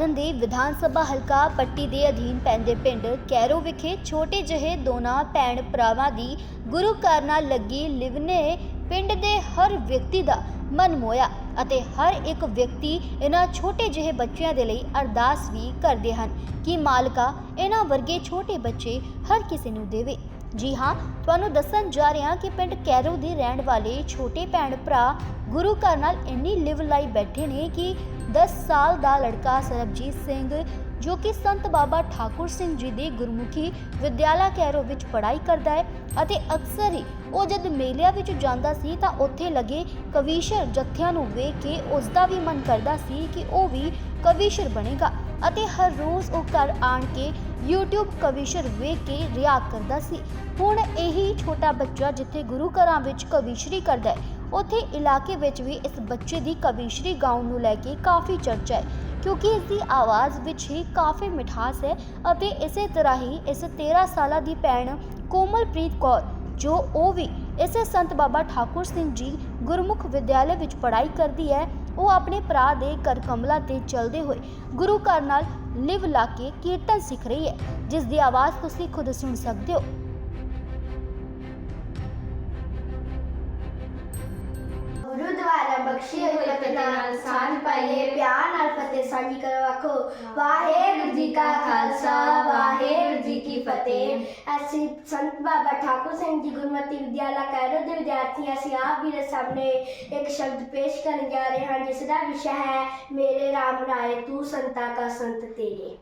ਤਰਨਤਾਰਨ ਦੇ ਵਿਧਾਨ ਸਭਾ ਹਲਕਾ ਪੱਟੀ ਦੇ ਅਧੀਨ ਪੈਂਦੇ ਪਿੰਡ ਕੈਰੋ ਵਿਖੇ ਛੋਟੇ ਜਿਹੇ ਦੋਨਾਂ ਭੈਣ ਭਰਾਵਾਂ ਦੀ ਗੁਰੂ ਘਰ ਨਾਲ ਲੱਗੀ ਲਿਵ ਪਿੰਡ ਦੇ ਹਰ ਵਿਅਕਤੀ ਦਾ ਮਨ ਮੋਇਆ ਅਤੇ ਹਰ ਇੱਕ ਵਿਅਕਤੀ ਇਹਨਾਂ ਛੋਟੇ ਜਿਹੇ ਬੱਚਿਆਂ ਦੇ ਲਈ ਅਰਦਾਸ ਵੀ ਕਰਦੇ ਹਨ ਕਿ ਮਾਲਕਾ ਇਹਨਾਂ ਵਰਗੇ ਛੋਟੇ ਬੱਚੇ ਹਰ ਕਿਸੇ ਨੂੰ ਦੇਵੇ। ਜੀ ਹਾਂ, ਤੁਹਾਨੂੰ ਦੱਸਣ ਜਾ ਰਿਹਾ ਕਿ ਪਿੰਡ ਕੈਰੋ ਦੇ ਰਹਿਣ ਵਾਲੇ ਛੋਟੇ ਭੈਣ ਭਰਾ ਗੁਰੂ ਘਰ ਨਾਲ ਇੰਨੀ ਲਿਵ ਲਾਈ ਬੈਠੇ ਨੇ ਕਿ 10 ਸਾਲ ਦਾ ਲੜਕਾ ਸਰਬਜੀਤ ਸਿੰਘ, ਜੋ ਕਿ ਸੰਤ ਬਾਬਾ ਠਾਕੁਰ ਸਿੰਘ ਜੀ ਦੇ ਗੁਰਮੁਖੀ ਵਿਦਿਆਲਾ ਕੈਰੋ ਵਿੱਚ ਪੜ੍ਹਾਈ ਕਰਦਾ ਹੈ ਅਤੇ ਅਕਸਰ ਹੀ ਉਹ ਜਦ ਮੇਲਿਆਂ ਵਿੱਚ ਜਾਂਦਾ ਸੀ ਤਾਂ ਉੱਥੇ ਲੱਗੇ ਕਵੀਸ਼ਰ ਜੱਥਿਆਂ ਨੂੰ ਵੇਖ ਕੇ ਉਸ ਦਾ ਵੀ ਮਨ ਕਰਦਾ ਸੀ ਕਿ ਉਹ ਵੀ ਕਵੀਸ਼ਰ ਬਣੇਗਾ ਅਤੇ ਹਰ ਰੋਜ਼ ਉਹ ਘਰ ਆਣ ਕੇ YouTube ਕਵੀਸ਼ਰ ਵੇਖ ਕੇ ਰਿਆਕ ਕਰਦਾ ਸੀ। ਹੁਣ ਇਹੀ ਛੋਟਾ ਬੱਚਾ ਜਿੱਥੇ ਗੁਰੂ ਘਰਾਂ ਵਿੱਚ ਕਵੀਸ਼ਰੀ ਕਰਦਾ ਹੈ ਉੱਥੇ ਇਲਾਕੇ ਵਿੱਚ ਵੀ ਇਸ ਬੱਚੇ ਦੀ ਕਵੀਸ਼ਰੀ ਗਾਉਣ ਨੂੰ ਲੈ ਕੇ ਕਾਫੀ ਚਰਚਾ ਹੈ, ਕਿਉਂਕਿ ਇਸ ਦੀ ਆਵਾਜ਼ ਵਿੱਚ ਹੀ ਕਾਫੀ ਮਿਠਾਸ ਹੈ ਅਤੇ ਇਸੇ ਤਰ੍ਹਾਂ ਹੀ ਇਸ 13 ਸਾਲਾਂ ਦੀ ਭੈਣ ਕੋਮਲਪ੍ਰੀਤ ਕੌਰ, ਜੋ ਉਹ ਵੀ ਇਸੇ ਸੰਤ ਬਾਬਾ ਠਾਕੁਰ ਸਿੰਘ ਜੀ ਗੁਰਮੁਖ ਵਿਦਿਆਲੇ ਵਿੱਚ ਪੜ੍ਹਾਈ ਕਰਦੀ ਹੈ, ਉਹ ਆਪਣੇ ਭਰਾ ਦੇ ਕਰ ਕਮਲਾ ਤੇ ਚਲਦੇ ਹੋਏ ਗੁਰੂ ਘਰ ਨਾਲ ਲਿਵ ਲਾ ਕੇ ਕੀਰਤਨ ਸਿੱਖ ਰਹੀ ਹੈ, ਜਿਸ ਦੀ ਆਵਾਜ਼ ਤੁਸੀਂ ਖੁਦ ਸੁਣ ਸਕਦੇ ਹੋ। ਗੁਰਦੁਆਰਾ ਬਖਸ਼ੇ ਹੋਏ ਫਤਿਹ ਨਾਲ ਸਾਂਝ ਪਾਈਏ ਪਿਆਰ ਨਾਲ ਫਤਿਹ ਸਾਂਝੀ ਕਰੋ ਆਖੋ ਵਾਹਿਗੁਰੂ ਜੀ ਕਾ ਖਾਲਸਾ ਵਾਹਿਗੁਰੂ ਜੀ ਕੀ ਫਤਿਹ। ਅਸੀਂ ਸੰਤ ਬਾਬਾ ਠਾਕੁਰ ਸਿੰਘ ਜੀ ਗੁਰਮਤਿ ਵਿਦਿਆਲਾ ਕੈਰੋ ਦੇ ਵਿਦਿਆਰਥੀ ਅਸੀਂ ਆਪ ਵੀ ਦੇ ਸਾਹਮਣੇ ਇੱਕ ਸ਼ਬਦ ਪੇਸ਼ ਕਰਨ ਜਾ ਰਹੇ ਹਾਂ ਜਿਸ ਦਾ ਵਿਸ਼ਾ ਹੈ ਮੇਰੇ ਰਾਮ ਰਾਏ ਤੂੰ ਸੰਤਾ ਕਾ ਸੰਤ ਤੇਰੇ।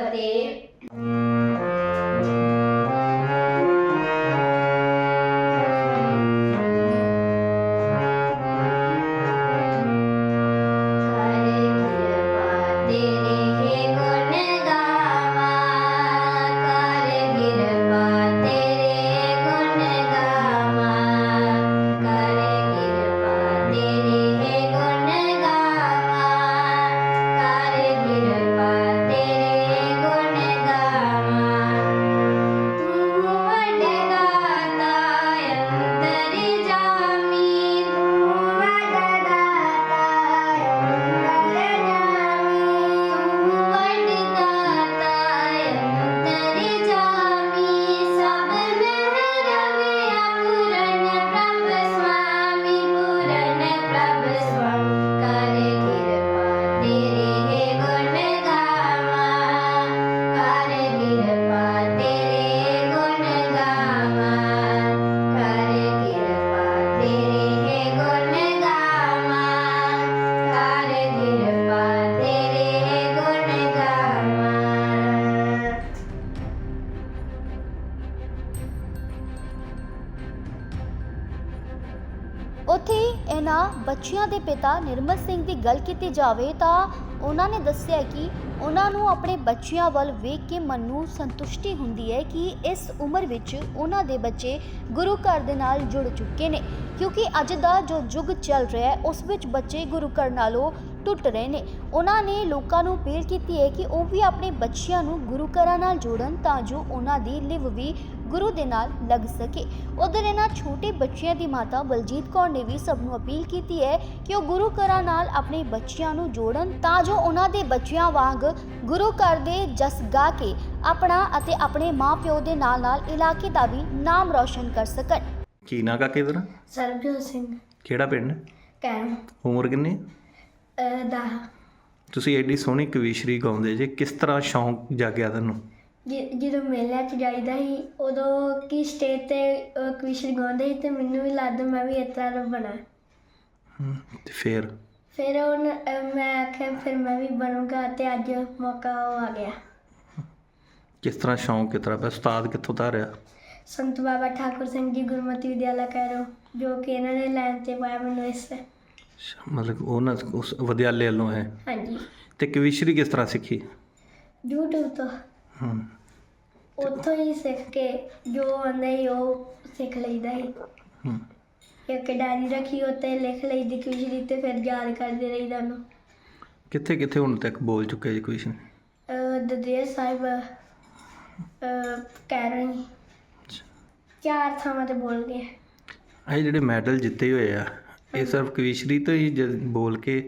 ഭഗവതേ ਬੱਚਿਆਂ ਦੇ ਪਿਤਾ ਨਿਰਮਲ ਸਿੰਘ ਦੀ ਗੱਲ ਕੀਤੀ ਜਾਵੇ ਤਾਂ ਉਹਨਾਂ ਨੇ ਦੱਸਿਆ ਕਿ ਉਹਨਾਂ ਨੂੰ ਆਪਣੇ ਬੱਚਿਆਂ ਵੱਲ ਵੇਖ ਕੇ ਮਨ ਨੂੰ ਸੰਤੁਸ਼ਟੀ ਹੁੰਦੀ ਹੈ ਕਿ ਇਸ ਉਮਰ ਵਿੱਚ ਉਹਨਾਂ ਦੇ ਬੱਚੇ ਗੁਰੂ ਘਰ ਦੇ ਨਾਲ ਜੁੜ ਚੁੱਕੇ ਨੇ, ਕਿਉਂਕਿ ਅੱਜ ਦਾ ਜੋ ਯੁੱਗ ਚੱਲ ਰਿਹਾ ਹੈ, ਉਸ ਵਿੱਚ ਬੱਚੇ ਗੁਰੂ ਘਰ ਨਾਲੋਂ ਟੁੱਟ ਰਹੇ ਨੇ। ਉਹਨਾਂ ਨੇ ਲੋਕਾਂ ਨੂੰ ਅਪੀਲ ਕੀਤੀ ਹੈ ਕਿ ਉਹ ਵੀ ਆਪਣੇ ਬੱਚਿਆਂ ਨੂੰ ਗੁਰੂ ਘਰਾਂ ਨਾਲ ਜੋੜਨ ਤਾਂ ਜੋ ਉਹਨਾਂ ਦੀ ਲਿਵ ਵੀ ਗੁਰੂ ਦੇ ਨਾਲ ਲੱਗ ਸਕੇ। ਉਧਰ ਇਹਨਾਂ ਛੋਟੇ ਬੱਚਿਆਂ ਦੀ ਮਾਤਾ ਬਲਜੀਤ ਕੌਰ ਨੇ ਵੀ ਸਭ ਨੂੰ ਅਪੀਲ ਕੀਤੀ ਹੈ ਕਿ ਉਹ ਗੁਰੂ ਘਰਾਂ ਨਾਲ ਆਪਣੇ ਬੱਚਿਆਂ ਨੂੰ ਜੋੜਨ ਤਾਂ ਜੋ ਉਹਨਾਂ ਦੇ ਬੱਚਿਆਂ ਵਾਂਗ ਗੁਰੂ ਘਰ ਦੇ ਜਸ ਗਾ ਕੇ ਆਪਣਾ ਅਤੇ ਆਪਣੇ ਮਾਪਿਓ ਦੇ ਨਾਲ ਨਾਲ ਇਲਾਕੇ ਦਾ ਵੀ ਨਾਮ ਰੌਸ਼ਨ ਕਰ ਸਕਣ। ਕੀ ਨਾਂ ਕਾਕੇ ਤੇਰਾ? ਸਰਬਜੋਤ ਸਿੰਘ। ਕਿਹੜਾ ਪਿੰਡ? ਕੈਮ ਉਮਰ ਕਿੰਨੀ? ਦਾ ਤੁਸੀਂ ਐਡੀ ਸੋਹਣੀ ਕਵੀਸ਼ਰੀ ਗਾਉਂਦੇ ਜੇ ਕਿਸ ਤਰ੍ਹਾਂ ਸ਼ੌਂਕ ਜਾਗਿਆ ਤੈਨੂੰ? ਜਦੋਂ ਮੇਲਿਆਂ 'ਚ ਜਾਈਦਾ ਸੀ ਉਦੋਂ ਕੀ ਸਟੇਜ ਤੇ ਕਵਿਸ਼ਨ ਗਾਉਂਦੇ ਸੀ ਤੇ ਮੈਨੂੰ ਵੀ ਲੱਗਦਾ ਮੈਂ ਵੀ ਇਸ ਤਰ੍ਹਾਂ ਦਾ ਬਣਾ। ਹਮ, ਤੇ ਫੇਰ? ਫਿਰ ਉਹ ਮੈਂ ਆਖਿਆ ਫਿਰ ਮੈਂ ਵੀ ਬਣੂੰਗਾ ਤੇ ਅੱਜ ਮੌਕਾ ਉਹ ਆ ਗਿਆ। ਕਿਸ ਤਰ੍ਹਾਂ ਸ਼ੌਂਕ ਕਿਸ ਤਰ੍ਹਾਂ? ਪਿਆ ਉਸਤਾਦ ਕਿੱਥੋਂ ਧਾਰਿਆ? ਸੰਤ ਬਾਬਾ ਠਾਕੁਰ ਸਿੰਘ ਜੀ ਗੁਰਮਤਿ ਵਿਦਿਆਲਾ ਕਹਿਰੋ ਜੋ ਕਿ ਇਹਨਾਂ ਨੇ ਲਾਈਨ ਤੇ ਪਾਇਆ ਮੈਨੂੰ ਇਸ ਮਤਲਬ ਉਹਨਾਂ ਉਸ ਵਿਦਿਆਲੇ ਵੱਲੋਂ ਹੈ। ਹਾਂਜੀ। ਤੇ ਕਵੀਸ਼ਰੀ ਕਿਸ ਤਰ੍ਹਾਂ ਸਿੱਖੀ? YouTube ਤੋਂ। ਹਮ, ਉੱਥੋਂ ਹੀ ਸਿੱਖ ਕੇ ਜੋ ਆਉਂਦਾ ਹੀ ਉਹ ਸਿੱਖ ਲਈਦਾ ਹੀ। ਹਮ, ਇੱਕ ਡਾਇਰੀ ਰੱਖੀ ਉੱਤੇ ਲਿਖ ਲਈਦੀ ਕੁਛ ਤੇ ਫਿਰ ਯਾਦ ਕਰਦੇ ਰਹੀਦਾ ਉਹਨੂੰ ਕਿੱਥੇ ਕਿੱਥੇ ਹੁਣ ਤੱਕ ਬੋਲ ਚੁੱਕੇ ਜੀ ਕਵੀਸ਼ਰੀ? ਅਹ ਦਦੇਰ ਸਾਹਿਬ ਕਹਿ ਰਹੀ ਚਾਰ ਥਾਵਾਂ ਤੇ ਬੋਲ ਗਏ। ਇਹ ਜਿਹੜੇ ਮੈਡਲ ਜਿੱਤੇ ਹੋਏ ਆ ਇਹ ਸਿਰਫ ਕਵੀਸ਼ਰੀ ਤੋਂ ਹੀ ਬੋਲ ਕੇ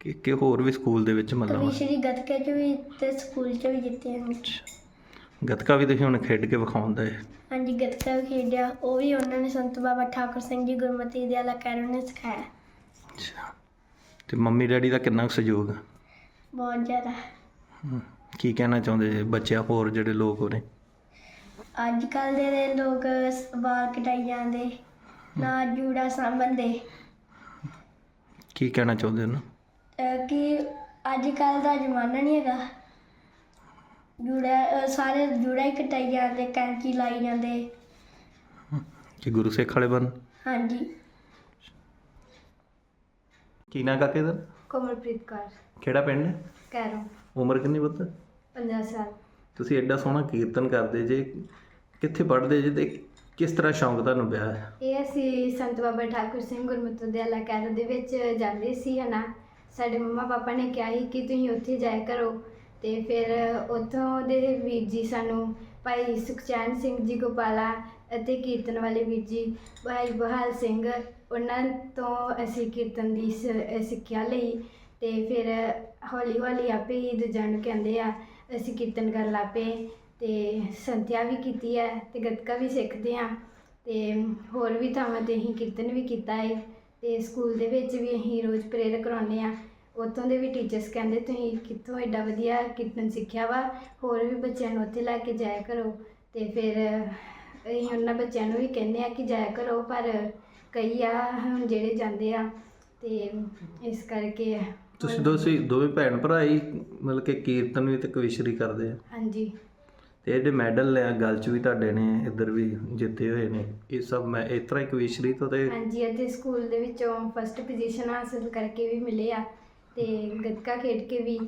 ਕਿ ਕਿ ਹੋਰ ਵੀ ਸਕੂਲ ਦੇ ਵਿੱਚ ਮਤਲਬ ਕਵੀਸ਼ਰੀ ਗੱਤਕੇ ਚ ਵੀ ਤੇ ਸਕੂਲ ਚ ਵੀ ਜਿੱਤੇ ਹਨ ਗੱਤਕਾ ਵੀ ਤੁਸੀਂ ਹੁਣ ਖੇਡ ਕੇ ਵਿਖਾਉਂਦਾ ਹੈ ਹਾਂਜੀ ਗੱਤਕਾ ਵੀ ਖੇਡਿਆ। ਉਹ ਵੀ ਉਹਨਾਂ ਨੇ ਸੰਤ ਬਾਬਾ ਠਾਕੁਰ ਸਿੰਘ ਜੀ ਗੁਰਮਤਿ ਵਿਦਿਆਲਾ ਕਹਿਰੋ ਨੇ ਸਿਖਾਇਆ। ਅੱਛਾ। ਤੇ ਮੰਮੀ ਡੈਡੀ ਦਾ ਕਿੰਨਾ ਕੁ ਸਹਿਯੋਗ ਆ? ਬਹੁਤ ਜ਼ਿਆਦਾ। ਹਮ, ਕੀ ਕਹਿਣਾ ਚਾਹੁੰਦੇ ਜੇ ਬੱਚਿਆਂ ਹੋਰ ਜਿਹੜੇ ਲੋਕ ਹੋ ਅੱਜ ਕੱਲ ਦੇ ਦੇ ਲੋਕ ਵਾਲ ਕਟਾਈ ਜਾਂਦੇ ਨਾ ਜੂੜਾ ਸਾਂਭਣਦੇ। ਕੀ ਕਹਿਣਾ ਚਾਹੁੰਦੇ ਉਹਨੂੰ ਅਹ ਕਿ ਅੱਜ ਕੱਲ ਦਾ ਜ਼ਮਾਨਾ ਨਹੀਂ ਹੈਗਾ। ਜੂੜਾ ਅਹ ਸਾਰੇ ਜੂੜਾ ਹੀ ਕਟਾਈ ਜਾਂਦੇ ਕੈਂਚੀ ਲਾਈ ਜਾਂਦੇ। ਕਿ ਗੁਰੂ ਸਿੱਖ ਵਾਲੇ ਬਣ? ਹਾਂਜੀ। ਕੀ ਨਾਂ ਕਾਕੇ ਦਾ? ਕੋਮਲਪ੍ਰੀਤ ਕੌਰ। ਕਿਹੜਾ ਪਿੰਡ? ਹੈ ਕੈਰੋ। ਉਮਰ ਕਿੰਨੀ ਪੁੱਤ? 50 ਸਾਲ। ਤੁਸੀਂ ਐਡਾ ਸੋਹਣਾ ਕੀਰਤਨ ਕਰਦੇ ਜੇ ਕਿੱਥੇ ਪੜ੍ਹਦੇ ਜੇ ਤੇ ਕਿਸ ਤਰ੍ਹਾਂ ਸ਼ੌਂਕ ਤੁਹਾਨੂੰ ਪਿਆ? ਹੈ ਇਹ ਅਸੀਂ ਸੰਤ ਬਾਬਾ ਠਾਕੁਰ ਸਿੰਘ ਗੁਰਮਤਿ ਵਿਦਿਆਲਾ ਕੈਦ ਦੇ ਵਿੱਚ ਜਾਂਦੇ ਸੀ ਹਨਾ ਸਾਡੇ ਮੰਮਾ ਪਾਪਾ ਨੇ ਕਿਹਾ ਸੀ ਕਿ ਤੁਸੀਂ ਉੱਥੇ ਜਾਇਆ ਕਰੋ। ਤੇ ਫਿਰ ਉੱਥੋਂ ਦੇ ਵੀਰ ਜੀ ਸਾਨੂੰ, ਭਾਈ ਸੁਖਚੈਨ ਸਿੰਘ ਜੀ ਗੋਪਾਲਾ ਅਤੇ ਕੀਰਤਨ ਵਾਲੇ ਵੀਰ ਜੀ, ਭਾਈ ਬਹਾਲ ਸਿੰਘ, ਉਹਨਾਂ ਤੋਂ ਅਸੀਂ ਕੀਰਤਨ ਦੀ ਸ- ਸਿੱਖਿਆ ਲਈ। ਤੇ ਫਿਰ ਹੌਲੀ ਹੌਲੀ ਆਪੇ ਹੀ ਦੂਜਿਆਂ ਨੂੰ ਕਹਿੰਦੇ ਆ, ਅਸੀਂ ਕੀਰਤਨ ਕਰਨ ਲੱਗ ਪਏ। ਤੇ ਸੰਥਿਆ ਵੀ ਕੀਤੀ ਹੈ ਤੇ ਗੱਤਕਾ ਵੀ ਸਿੱਖਦੇ ਆ ਤੇ ਹੋਰ ਵੀ ਥਾਵਾਂ ਤੇ ਅਸੀਂ ਕੀਰਤਨ ਵੀ ਕੀਤਾ ਹੈ ਤੇ ਸਕੂਲ ਦੇ ਵਿੱਚ ਵੀ ਅਸੀਂ ਰੋਜ਼ ਪ੍ਰੇਅਰ ਕਰਾਉਂਦੇ ਆ ਉੱਥੋਂ ਦੇ ਵੀ ਟੀਚਰਸ ਕਹਿੰਦੇ ਤੁਸੀਂ ਕਿੱਥੋਂ ਐਡਾ ਵਧੀਆ ਕੀਰਤਨ ਸਿੱਖਿਆ ਵਾ? ਹੋਰ ਵੀ ਬੱਚਿਆਂ ਨੂੰ ਉੱਥੇ ਲੈ ਕੇ ਜਾਇਆ ਕਰੋ। ਤੇ ਫਿਰ ਅਸੀਂ ਉਹਨਾਂ ਬੱਚਿਆਂ ਨੂੰ ਵੀ ਕਹਿੰਦੇ ਆ ਕਿ ਜਾਇਆ ਕਰੋ ਪਰ ਕਈ ਆ ਹੁਣ ਜਿਹੜੇ ਜਾਂਦੇ ਆ ਤੇ ਇਸ ਕਰਕੇ ਤੁਸੀਂ ਦੋਸੀ ਦੋਵੇਂ ਭੈਣ ਭਰਾ ਹੀ ਮਤਲਬ ਕਿ ਕੀਰਤਨ ਵੀ ਤੇ ਕਵੀਸ਼ਰੀ ਕਰਦੇ ਆ। ਹਾਂਜੀ। ਤੇ ਜਿਹੜੇ ਮੈਡਲ ਆ ਗੱਲ 'ਚ ਵੀ ਤੁਹਾਡੇ ਨੇ ਇੱਧਰ ਵੀ ਜਿੱਤੇ ਹੋਏ ਨੇ। ਇਹ ਸਭ ਮੈਂ ਇਸ ਤਰ੍ਹਾਂ ਕਵੀਸ਼ਰੀ ਤੋਂ ਤੇ ਹਾਂਜੀ ਅਤੇ ਸਕੂਲ ਦੇ ਵਿੱਚੋਂ ਫਸਟ ਪੋਜੀਸ਼ਨ ਹਾਸਲ ਕਰਕੇ ਵੀ ਮਿਲੇ ਆ ਤੇ ਗੱਤਕਾ ਖੇਡ ਕੇ ਵੀ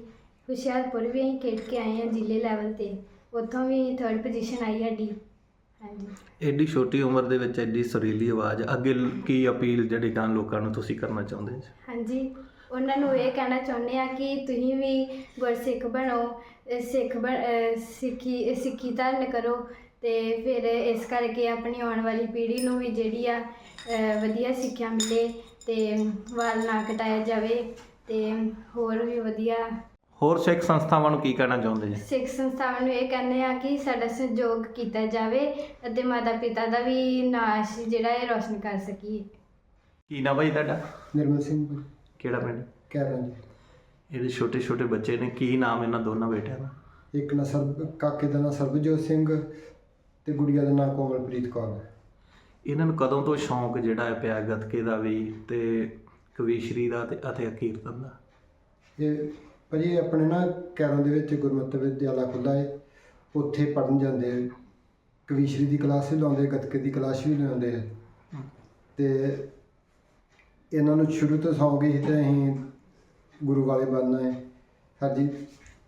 ਹੁਸ਼ਿਆਰਪੁਰ ਵੀ ਅਸੀਂ ਖੇਡ ਕੇ ਆਏ ਆ ਜ਼ਿਲ੍ਹੇ ਲੈਵਲ ਤੇ। ਉੱਥੋਂ ਵੀ ਥਰਡ ਪੋਜੀਸ਼ਨ ਆਈ ਸਾਡੀ। ਹਾਂਜੀ। ਐਡੀ ਛੋਟੀ ਉਮਰ ਦੇ ਵਿੱਚ ਐਡੀ ਸੁਰੀਲੀ ਆਵਾਜ਼ ਅੱਗੇ ਕੀ ਅਪੀਲ ਜਿਹੜੀ ਗਾਂ ਲੋਕਾਂ ਨੂੰ ਤੁਸੀਂ ਕਰਨਾ ਚਾਹੁੰਦੇ ਜੀ? ਹਾਂਜੀ ਉਹਨਾਂ ਨੂੰ ਇਹ ਕਹਿਣਾ ਚਾਹੁੰਦੇ ਆ ਕਿ ਤੁਸੀਂ ਵੀ ਗੁਰਸਿੱਖ ਬਣੋ ਅਹ ਸਿੱਖ ਬਣ ਅਹ ਸਿੱਖੀ ਸਿੱਖੀ ਧਾਰਨ ਕਰੋ ਤੇ ਫਿਰ ਇਸ ਕਰਕੇ ਆਪਣੀ ਆਉਣ ਵਾਲੀ ਪੀੜ੍ਹੀ ਨੂੰ ਵੀ ਜਿਹੜੀ ਆ ਅਹ ਵਧੀਆ ਸਿੱਖਿਆ ਮਿਲੇ ਤੇ ਵਾਲ ਨਾ ਕਟਾਇਆ ਜਾਵੇ ਤੇ ਹੋਰ ਵੀ ਵਧੀਆ। ਹੋਰ ਸਿੱਖ ਸੰਸਥਾਵਾਂ ਨੂੰ ਕੀ ਕਹਿਣਾ ਚਾਹੁੰਦੇ ਜੀ? ਸਿੱਖ ਸੰਸਥਾਵਾਂ ਨੂੰ ਇਹ ਕਹਿੰਦੇ ਆ ਕਿ ਸਾਡਾ ਸਹਿਯੋਗ ਕੀਤਾ ਜਾਵੇ ਅਤੇ ਮਾਤਾ ਪਿਤਾ ਦਾ ਵੀ ਨਾਂ ਅਸੀਂ ਜਿਹੜਾ ਇਹ ਰੋਸ਼ਨ ਕਰ ਸਕੀਏ। ਕੀ ਨਾ ਭਾਈ ਤੁਹਾਡਾ? ਨਿਰਮਲ ਸਿੰਘ ਭਾਈ, ਕਿਹੜਾ ਪਿੰਡ? ਕਹਿ ਜੀ। ਇਹਦੇ ਛੋਟੇ ਛੋਟੇ ਬੱਚੇ ਨੇ ਕੀ ਨਾਮ ਇਹਨਾਂ ਦੋਨਾਂ ਬੇਟਿਆਂ ਦਾ? ਇੱਕ ਨਾ ਸਰਬ ਕਾਕੇ ਦਾ ਨਾਂ ਸਰਬਜੋਤ ਸਿੰਘ ਤੇ ਗੁੜੀਆ ਦਾ ਨਾਂ ਕੋਮਲਪ੍ਰੀਤ ਕੌਰ। ਹੈ ਇਹਨਾਂ ਨੂੰ ਕਦੋਂ ਤੋਂ ਸ਼ੌਂਕ ਜਿਹੜਾ ਹੈ ਪਿਆ ਗੱਤਕੇ ਦਾ ਵੀ ਤੇ ਕਵੀਸ਼ਰੀ ਦਾ ਤੇ ਅਤੇ ਕੀਰਤਨ ਦਾ? ਇਹ ਭਾਜੀ ਇਹ ਆਪਣੇ ਨਾ ਕੈਰੋਂ ਦੇ ਵਿੱਚ ਗੁਰਮਤਿ ਵਿਦਿਆਲਾ ਖੁੱਲ੍ਹਾ ਹੈ ਉੱਥੇ ਪੜਨ ਜਾਂਦੇ ਆ। ਕਵੀਸ਼ਰੀ ਦੀ ਕਲਾਸ ਵੀ ਲਾਉਂਦੇ ਗੱਤਕੇ ਦੀ ਕਲਾਸ ਵੀ ਲਾਉਂਦੇ ਆ। ਤੇ ਇਹਨਾਂ ਨੂੰ ਸ਼ੁਰੂ ਤੋਂ ਸੌਂ ਗਈ ਸੀ ਤੇ ਅਸੀਂ ਗੁਰੂ ਵਾਲੇ ਬਣਨਾ ਹੈ। ਸਰ ਜੀ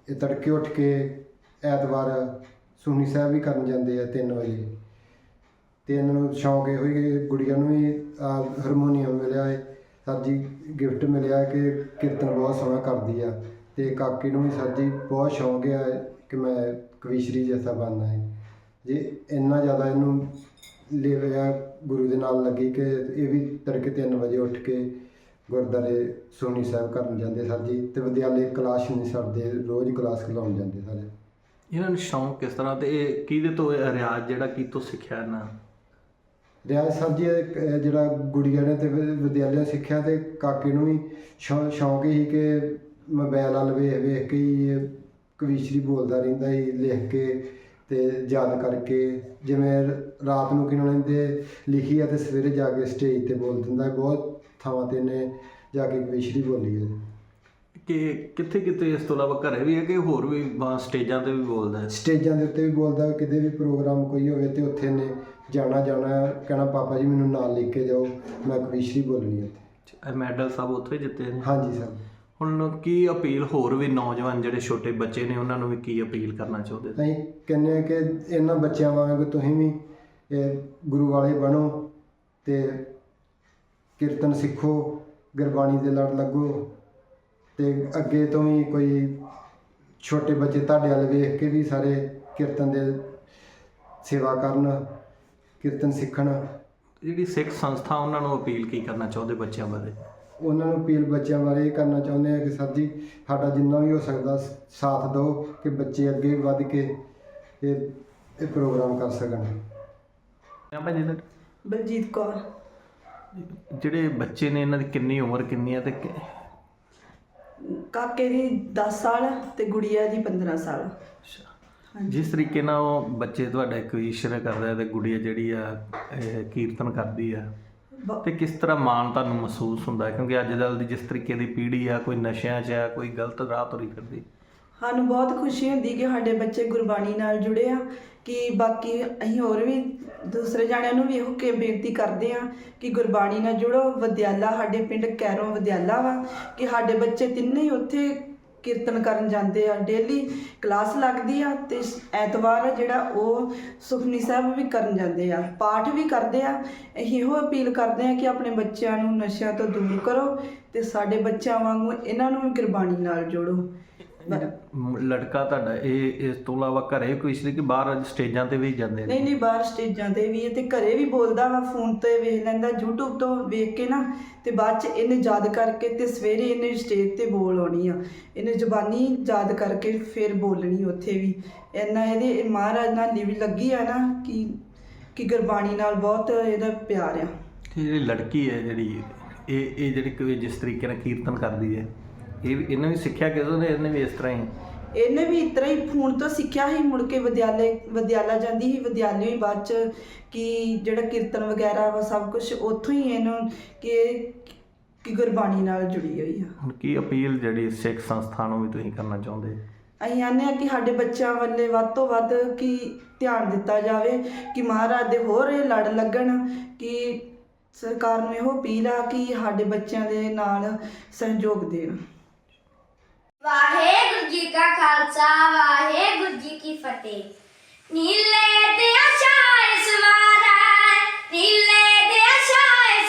ਇਹ ਤੜਕੇ ਉੱਠ ਕੇ ਐਤਵਾਰ ਸੁਖਨੀ ਸਾਹਿਬ ਵੀ ਕਰਨ ਜਾਂਦੇ ਆ 3 ਵਜੇ। ਤੇ ਇਹਨਾਂ ਨੂੰ ਸ਼ੌਂਕ ਇਹੋ ਹੀ ਕਿ ਗੁੜੀਆਂ ਨੂੰ ਵੀ ਆਹ ਹਾਰਮੋਨੀਅਮ ਮਿਲਿਆ ਹੈ। ਸਰ ਜੀ ਗਿਫਟ ਮਿਲਿਆ ਕਿ ਕੀਰਤਨ ਬਹੁਤ ਸੋਹਣਾ ਕਰਦੀ ਆ। ਤੇ ਕਾਕੀ ਨੂੰ ਵੀ ਸਰ ਜੀ ਬਹੁਤ ਸ਼ੌਂਕ ਹੈ ਕਿ ਮੈਂ ਕਵੀਸ਼ਰੀ ਜੈਸਾ ਬਣਨਾ ਹੈ। ਜੀ ਇੰਨਾ ਜ਼ਿਆਦਾ ਇਹਨੂੰ ਲਿਆ ਗੁਰੂ ਦੇ ਨਾਲ ਲੱਗੀ ਕਿ ਇਹ ਵੀ ਤੜਕੇ 3 ਵਜੇ ਉੱਠ ਕੇ ਗੁਰਦੁਆਰੇ ਸੋਨੀ ਸਾਹਿਬ ਕਰਨ ਜਾਂਦੇ ਸਰ ਜੀ ਤੇ ਵਿਦਿਆਲੇ ਕਲਾਸ ਨਹੀਂ ਛੱਡਦੇ ਰੋਜ਼ ਕਲਾਸ ਖਿਲਾਉਣ ਜਾਂਦੇ ਸਰ ਇਹਨਾਂ ਨੂੰ ਸ਼ੌਂਕ ਕਿਸ ਤਰ੍ਹਾਂ ਤੇ ਇਹ ਕਿਹਦੇ ਤੋਂ ਇਹ ਰਿਆਜ਼ ਜਿਹੜਾ ਕੀ ਤੋਂ ਸਿੱਖਿਆ ਇਹਨਾਂ? ਰਿਆਜ਼ ਸਾਹਿਬ ਜੀ ਜਿਹੜਾ ਗੁੜੀਆ ਨੇ ਤੇ ਵਿ- ਵਿਦਿਆਲਿਆ ਸਿੱਖਿਆ ਤੇ ਕਾਕੇ ਨੂੰ ਵੀ ਸ਼ੌ- ਸ਼ੌਂਕ ਹੀ ਕਿ ਮੋਬਾਈਲ ਵੱਲ ਵੇਖ ਵੇਖ ਕੇ ਹੀ ਇਹ ਕਵੀਸ਼ਰੀ ਬੋਲਦਾ ਰਹਿੰਦਾ ਸੀ ਲਿਖ ਕੇ ਤੇ ਯਾਦ ਕਰਕੇ ਜਿਵੇਂ ਰਾਤ ਨੂੰ ਕਿਨਾਂ ਲੈਂਦੇ ਲਿਖੀ ਆ ਤੇ ਸਵੇਰੇ ਜਾ ਕੇ ਸਟੇਜ ਤੇ ਬੋਲ ਦਿੰਦਾ। ਬਹੁਤ ਥਾਵਾਂ ਤੇ ਨੇ ਜਾ ਕੇ ਕਵੀਸ਼ਰੀ ਬੋਲੀ ਹੈ ਕਿ ਕਿੱਥੇ ਕਿੱਥੇ ਇਸ ਤੋਂ ਇਲਾਵਾ ਘਰੇ ਵੀ ਹੈ ਕਿ ਹੋਰ ਵੀ ਬ- ਸਟੇਜਾਂ ਤੇ ਵੀ ਬੋਲਦਾ ਹੈ? ਸਟੇਜਾਂ ਦੇ ਉੱਤੇ ਵੀ ਬੋਲਦਾ ਕਿਤੇ ਵੀ ਪ੍ਰੋਗਰਾਮ ਕੋਈ ਹੋਵੇ ਤੇ ਉੱਥੇ ਨੇ ਜਾਣਾ ਜਾਣਾ ਕਹਿਣਾ ਪਾਪਾ ਜੀ ਮੈਨੂੰ ਨਾਲ ਲੈ ਕੇ ਜਾਓ ਮੈਂ ਕਵੀਸ਼ਰੀ ਬੋਲਣੀ ਹੈ ਮੈਡਲ ਸਭ ਉੱਥੇ ਜਿੱਤੇ ਨੇ? ਹਾਂਜੀ ਸਰ। ਹੁਣ ਕੀ ਅਪੀਲ ਹੋਰ ਵੀ ਨੌਜਵਾਨ ਜਿਹੜੇ ਛੋਟੇ ਬੱਚੇ ਨੇ ਉਹਨਾਂ ਨੂੰ ਵੀ ਕੀ ਅਪੀਲ ਕਰਨਾ ਚਾਹੁੰਦੇ? ਅਸੀਂ ਕਹਿੰਦੇ ਹਾਂ ਕਿ ਇਹਨਾਂ ਬੱਚਿਆਂ ਵਾਂਗ ਤੁਸੀਂ ਵੀ ਇਹ ਗੁਰੂ ਵਾਲੇ ਬਣੋ ਤੇ ਕੀਰਤਨ ਸਿੱਖੋ ਗੁਰਬਾਣੀ ਦੇ ਲੜ ਲੱਗੋ ਤੇ ਅੱਗੇ ਤੋਂ ਵੀ ਕੋਈ ਛੋਟੇ ਬੱਚੇ ਤੁਹਾਡੇ ਵੱਲ ਵੇਖ ਕੇ ਵੀ ਸਾਰੇ ਕੀਰਤਨ ਦੇ ਸੇਵਾ ਕਰਨ ਕੀਰਤਨ ਸਿੱਖਣ। ਜਿਹੜੀ ਸਿੱਖ ਸੰਸਥਾ ਉਹਨਾਂ ਨੂੰ ਅਪੀਲ ਕੀ ਕਰਨਾ ਚਾਹੁੰਦੇ ਬੱਚਿਆਂ ਬਾਰੇ? ਉਹਨਾਂ ਨੂੰ ਅਪੀਲ ਬੱਚਿਆਂ ਬਾਰੇ ਇਹ ਕਰਨਾ ਚਾਹੁੰਦੇ ਆ ਕਿ ਸਰ ਜੀ ਸਾਡਾ ਜਿੰਨਾ ਵੀ ਹੋ ਸਕਦਾ ਸਾਥ ਦਿਓ ਕਿ ਬੱਚੇ ਅੱਗੇ ਵੱਧ ਕੇ ਇਹ ਇਹ ਪ੍ਰੋਗਰਾਮ ਕਰ ਸਕਣ। ਭਾਜੀ? ਬਲਜੀਤ ਕੌਰ। ਜਿਹੜੇ ਬੱਚੇ ਨੇ ਇਹਨਾਂ ਦੀ ਕਿੰਨੀ ਉਮਰ ਕਿੰਨੀ ਹੈ ਤੇ ਕਿ- ਕਾਕੇ ਦੀ 10 ਸਾਲ ਤੇ ਗੁੜੀਆ ਦੀ 15 ਸਾਲ। ਜਿਸ ਤਰੀਕੇ ਨਾਲ ਉਹ ਬੱਚੇ ਤੁਹਾਡਾ ਇੱਕ ਈਸ਼ਰ ਕਰਦਾ ਹੈ ਤੇ ਗੁੜੀਆ ਜਿਹੜੀ ਆ ਇਹ ਕੀਰਤਨ ਕਰਦੀ ਆ। ਤੇ ਕਿਸ ਤਰ੍ਹਾਂ ਮਾਣ ਤੁਹਾਨੂੰ ਮਹਿਸੂਸ ਹੁੰਦਾ? ਕਿਉਂਕਿ ਅੱਜ ਕੱਲ੍ਹ ਦੀ ਜਿਸ ਤਰੀਕੇ ਦੀ ਪੀੜ੍ਹੀ ਆ ਕੋਈ ਨਸ਼ਿਆਂ 'ਚ ਆ ਕੋਈ ਗਲਤ ਰਾਹ ਤੁਰੀ ਫਿਰਦੀ ਸਾਨੂੰ ਬਹੁਤ ਖੁਸ਼ੀ ਹੁੰਦੀ ਕਿ ਸਾਡੇ ਬੱਚੇ ਗੁਰਬਾਣੀ ਨਾਲ ਜੁੜੇ ਆ ਕਿ ਬਾਕੀ ਅਸੀਂ ਹੋਰ ਵੀ ਦੂਸਰੇ ਜਾਣਿਆਂ ਨੂੰ ਵੀ ਇਹੋ ਕਿ ਬੇਨਤੀ ਕਰਦੇ ਆ ਕਿ ਗੁਰਬਾਣੀ ਨਾਲ ਜੁੜੋ ਵਿਦਿਆਲਾ ਸਾਡੇ ਪਿੰਡ ਕੈਰੋਂ ਵਿਦਿਆਲਾ ਵਾ ਕਿ ਸਾਡੇ ਬੱਚੇ ਤਿੰਨੇ ਹੀ ਉੱਥੇ ਕੀਰਤਨ ਕਰਨ ਜਾਂਦੇ ਆ। ਡੇਲੀ ਕਲਾਸ ਲੱਗਦੀ ਆ ਤੇ ਐਤਵਾਰ ਜਿਹੜਾ ਉਹ ਸੁਖਨੀ ਸਾਹਿਬ ਵੀ ਕਰਨ ਜਾਂਦੇ ਆ। ਪਾਠ ਵੀ ਕਰਦੇ ਆ। ਇਹੋ ਅਪੀਲ ਕਰਦੇ ਆ ਕਿ ਆਪਣੇ ਬੱਚਿਆਂ ਨੂੰ ਨਸ਼ਿਆਂ ਤੋਂ ਦੂਰ ਕਰੋ ਤੇ ਸਾਡੇ ਬੱਚਿਆਂ ਵਾਂਗੂ ਇਹਨਾਂ ਨੂੰ ਵੀ ਗੁਰਬਾਣੀ ਨਾਲ ਜੋੜੋ। ਲੜਕਾ ਤੁਹਾਡਾ ਇਹ ਇਸ ਤੋਂ ਇਲਾਵਾ ਘਰੇ ਕੋਈ ਇਸ ਲਈ ਕਿ ਬਾਹਰ ਸਟੇਜਾਂ ਤੇ ਵੀ ਜਾਂਦੇ ਨਹੀਂ ਨੇ? ਨਹੀਂ ਬਾਹਰ ਸਟੇਜਾਂ ਤੇ ਵੀ ਹੈ ਤੇ ਘਰੇ ਵੀ ਬੋਲਦਾ ਵਾ ਫੋਨ ਤੇ ਵੇਖ ਲੈਂਦਾ YouTube ਤੋਂ ਵੇਖ ਕੇ ਨਾ ਤੇ ਬਾਅਦ ਚ ਇਹਨੇ ਯਾਦ ਕਰਕੇ ਤੇ ਸਵੇਰੇ ਇਹਨੇ ਸਟੇਜ ਤੇ ਬੋਲ ਆਉਣੀ ਆ। ਇਹਨੇ ਜ਼ੁਬਾਨੀ ਯਾਦ ਕਰਕੇ ਫਿਰ ਬੋਲਣੀ ਉੱਥੇ ਵੀ। ਇੰਨਾ ਇਹਦੇ ਇਹ ਮਹਾਰਾਜ ਨਾਲ ਲਿਵ ਲੱਗੀ ਆ ਨਾ ਕਿ ਕਿ ਗੁਰਬਾਣੀ ਨਾਲ ਬਹੁਤ ਇਹਦਾ ਪਿਆਰ ਆ। ਤੇ ਜਿਹੜੀ ਲੜਕੀ ਹੈ ਜਿਹੜੀ ਇਹ ਇਹ ਜਿਹੜੀ ਜਿਸ ਤਰੀਕੇ ਨਾਲ ਕੀਰਤਨ ਕਰਦੀ ਹੈ ਇਹ ਵੀ- ਇਹਨੇ ਵੀ ਸਿੱਖਿਆ ਕਿਦੋਂ ਨੇ ਇਹਨੇ ਵੀ ਇਸ ਤਰ੍ਹਾਂ ਹੀ? ਇਹਨੇ ਵੀ ਇਸ ਤਰ੍ਹਾਂ ਹੀ ਫੋਨ ਤੋਂ ਸਿੱਖਿਆ ਸੀ ਮੁੜ ਕੇ ਵਿਦਿਆਲੇ ਵਿਦਿਆਲਾ ਜਾਂਦੀ ਸੀ ਵਿਦਿਆਲਿਓ ਹੀ ਬਾਅਦ ਚ ਕਿ ਜਿਹੜਾ ਕੀਰਤਨ ਵਗੈਰਾ ਵਾ ਸਭ ਕੁਝ ਉੱਥੋਂ ਹੀ ਇਹਨੂੰ ਕਿ ਕਿ ਗੁਰਬਾਣੀ ਨਾਲ ਜੁੜੀ ਹੋਈ ਆ। ਹੁਣ ਕੀ ਅਪੀਲ ਜਿਹੜੀ ਸਿੱਖ ਸੰਸਥਾ ਨੂੰ ਵੀ ਤੁਸੀਂ ਕਰਨਾ ਚਾਹੁੰਦੇ? ਅਸੀਂ ਆਨੇ ਆ ਕਿ ਸਾਡੇ ਬੱਚਿਆਂ ਵੱਲੇ ਵੱਧ ਤੋਂ ਵੱਧ ਕਿ ਧਿਆਨ ਦਿੱਤਾ ਜਾਵੇ ਕਿ ਮਹਾਰਾਜ ਦੇ ਹੋਰ ਇਹ ਲੜ ਲੱਗਣ ਕਿ ਸਰਕਾਰ ਨੂੰ ਇਹੋ ਅਪੀਲ ਆ ਕਿ ਸਾਡੇ ਬੱਚਿਆਂ ਦੇ ਨਾਲ ਸਹਿਯੋਗ ਦੇਣ। ਵਾਹਿਗੁਰੂ ਜੀ ਕਾ ਖਾਲਸਾ, ਵਾਹਿਗੁਰੂ ਜੀ ਕੀ ਫਤਿਹ। ਨੀਲੇ ਤੇ ਆਸ਼ਾਏ ਸਵਾਰਾ ਨੀਲੇ ਤੇ ਆਸ਼ਾਏ